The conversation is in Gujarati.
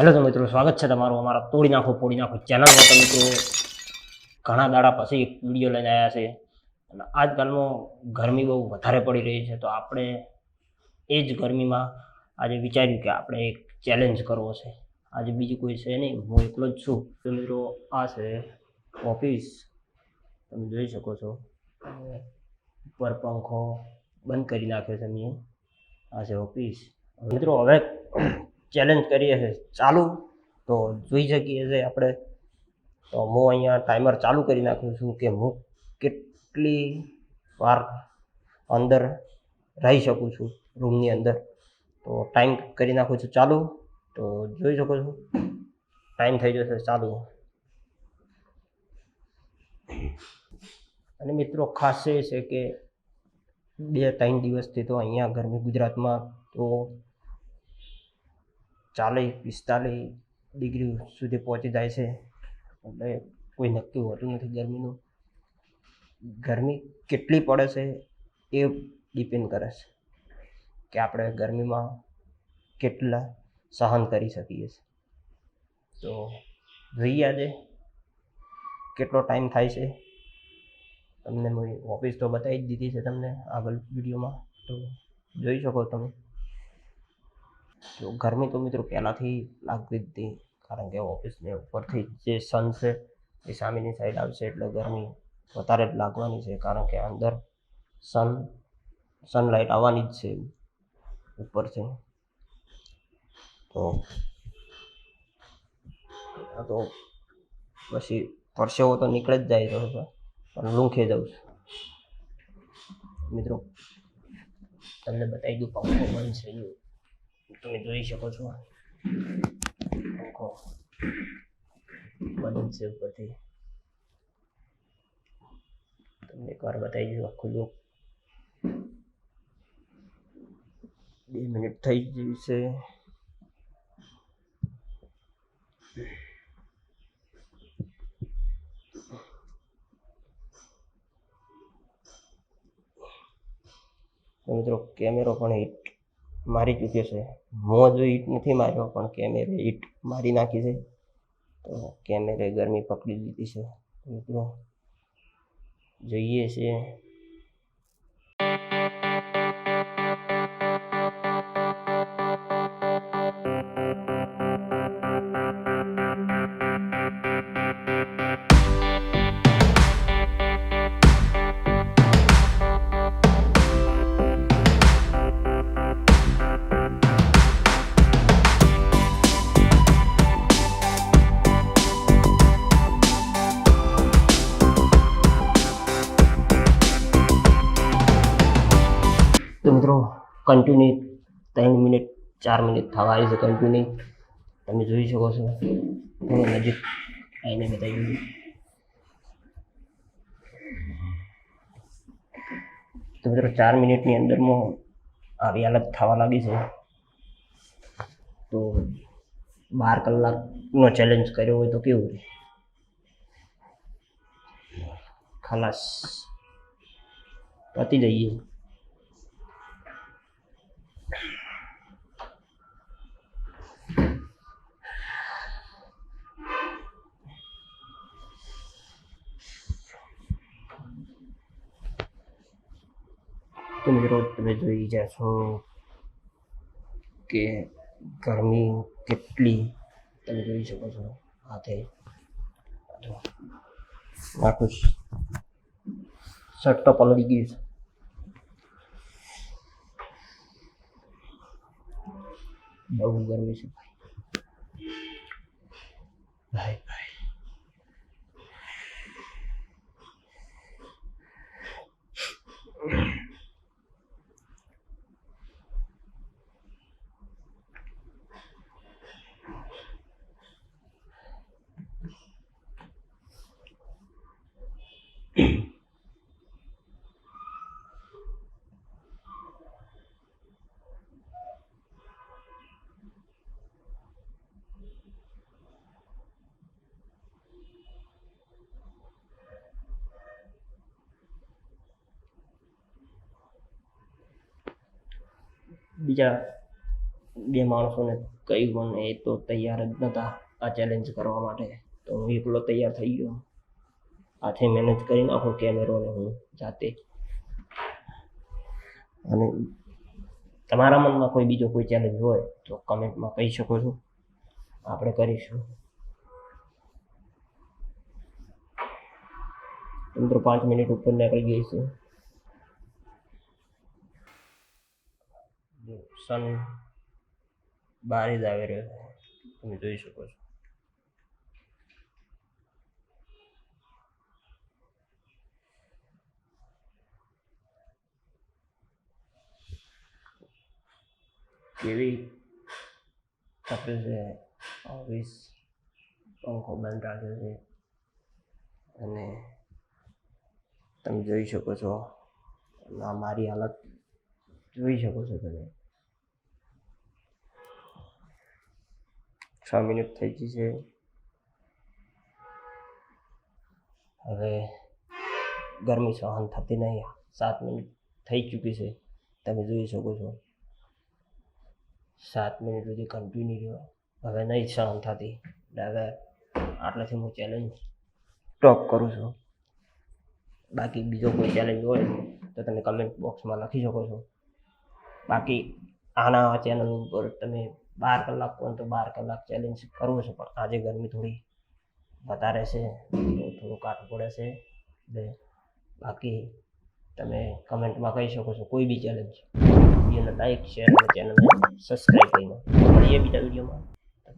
હેલો તો મિત્રો, સ્વાગત છે તમારું અમારા તોડી નાખો, પોડી નાખો ચેનલમાં. તો ઘણા દાડા પછી એક વીડિયો લઈને આવ્યા છે. અને આજકાલમાં ગરમી બહુ વધારે પડી રહી છે, તો આપણે એ જ ગરમીમાં આજે વિચાર્યું કે આપણે એક ચેલેન્જ કરવો છે. આજે બીજું કોઈ છે નહીં, હું એકલો જ છું. તો મિત્રો, આ છે ઓફિસ તમે જોઈ શકો છો. ઉપર પંખો બંધ કરી નાખ્યો છે મેં. આ છે ઓફિસ મિત્રો, હવે ચેલેન્જ કરીએ છીએ ચાલુ, તો જોઈ શકીએ છીએ આપણે. તો હું અહીંયા ટાઈમર ચાલુ કરી નાખું છું કે હું કેટલી વાર અંદર રહી શકું છું રૂમની અંદર. તો ટાઈમ કરી નાખું છું ચાલુ, તો જોઈ શકો છો. ટાઈમ થઈ જશે ચાલુ. અને મિત્રો ખાસ એ છે કે બે, ત્રણ દિવસથી તો અહીંયા ગરમી ગુજરાતમાં તો ચાલીસ, પિસ્તાલીસ ડિગ્રી સુધી પહોંચી જાય છે. એટલે કોઈ નક્કી હોતું નથી ગરમીનું. ગરમી કેટલી પડે છે એ ડિપેન્ડ કરે છે કે આપણે ગરમીમાં કેટલા સહન કરી શકીએ છીએ. તો જોઈએ આજે કેટલો ટાઈમ થાય છે. તમને મેં ઓફિસ તો બતાવી જ દીધી છે તમને આગળ વિડીયોમાં. તો જોઈ શકો તમે. તો ગરમી તો મિત્રો પહેલાંથી લાગતી જ હતી, કારણ કે ઓફિસને ઉપરથી જે સન છે એ સામેની સાઈડ આવશે એટલે ગરમી વધારે જ લાગવાની છે, કારણ કે અંદર સન સનલાઇટ આવવાની જ છે ઉપરથી. તો આ તો પછી પરસેવો તો નીકળે જ જાય તો પણ લૂંખે જાઉં છું. મિત્રો, તમને બતાવી દઉં પંખો બંધ છે જો તમે જોઈ શકો છો. પંખો બંધ છે ઉપરથી. તમને એકવાર બતાવી દઉં આખું લુક બે મિનિટ થઈ ગઈ છે. મિત્રો કેમેરો પણ હિટ મારી ચૂક્યો છે. હું હજુ ઈટ નથી માર્યો, પણ કેમેરે ઈટ મારી નાખી છે. તો કેમેરે ગરમી પકડી લીધી છે. મિત્રો, જોઈએ છીએ તો મિત્રો કન્ટિન્યુ ત્રણ મિનિટ, ચાર મિનિટ થવા આવી છે કન્ટિન્યુ તમે જોઈ શકો છો. હું નજીક આવીને બતાવી દઉં તો મિત્રો, ચાર મિનિટની અંદરમાં આવી હાલત થવા લાગી છે. તો બાર કલાકનો ચેલેન્જ કર્યો હોય તો કેવું ખલાસ પતી જઈએ. તો મિત્રો, તમે જોઈ છો કે ગરમી કેટલી, તમે જોઈ શકો છો હાથે. આખું શર્ટ તો પલળી ગયું છે. બહુ ગરમી છે ભાઈ. ભાઈ બીજા બે માણસોને કહ્યું પણ એ તો તૈયાર જ નહોતા આ ચેલેન્જ કરવા માટે. તો હું એકલો તૈયાર થઈ ગયો. હાથે મેનેજ કરી નાખો કેમેરો ને હું જાતે. અને તમારા મનમાં કોઈ બીજો કોઈ ચેલેન્જ હોય તો કમેન્ટમાં કહી શકો છો. આપણે કરીશું. મિત્રો પાંચ મિનિટ ઉપર નીકળી ગઈ છે જો સન બહાર જ આવી રહ્યો છે. તમે જોઈ શકો છો. કેવી તપે છે ઓફિસ પંખો બંધ રાખ્યો છે. અને તમે જોઈ શકો છો. મારી હાલત જોઈ શકો છો તમે. છ મિનિટ થઈ ગઈ છે. હવે ગરમી સહન થતી નહીં. સાત મિનિટ થઈ ચૂકી છે. તમે જોઈ શકો છો. સાત મિનિટ સુધી કન્ટિન્યુ રહ્યો. હવે નહીં સહન થતી. હવે આટલાથી હું ચેલેન્જ ટોપ કરું છું. બાકી બીજો કોઈ ચેલેન્જ હોય તો તમે કમેન્ટ બોક્સમાં લખી શકો છો. બાકી આના ચેનલ ઉપર તમે બાર કલાક કોણ તો બાર કલાક ચેલેન્જ કરવું છે, પણ આજે ગરમી થોડી વધારે છે, તો થોડું કાઠું પડે છે. એટલે બાકી તમે કમેન્ટમાં કહી શકો છો, કોઈ બી ચેલેન્જ વિડીયોને લાઈક શેર અને ચેનલને સબસ્ક્રાઈબ કરીને. મળીએ બીજા વિડીયોમાં.